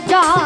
जा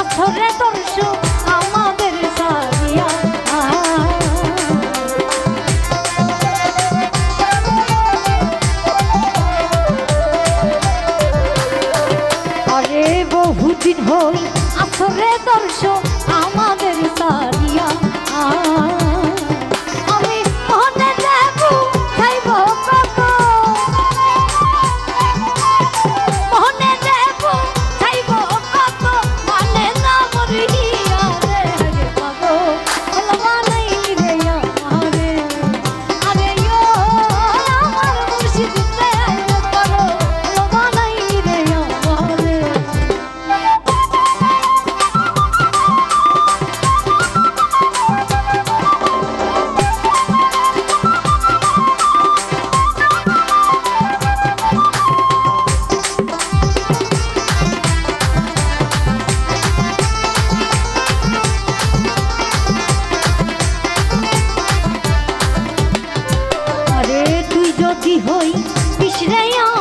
আসরে তরসু আমাদের সারিয়া। আরে বহুদিন হল আসরে তরসু আমাদের সারিয়া। আ ওই পিছরাইয়া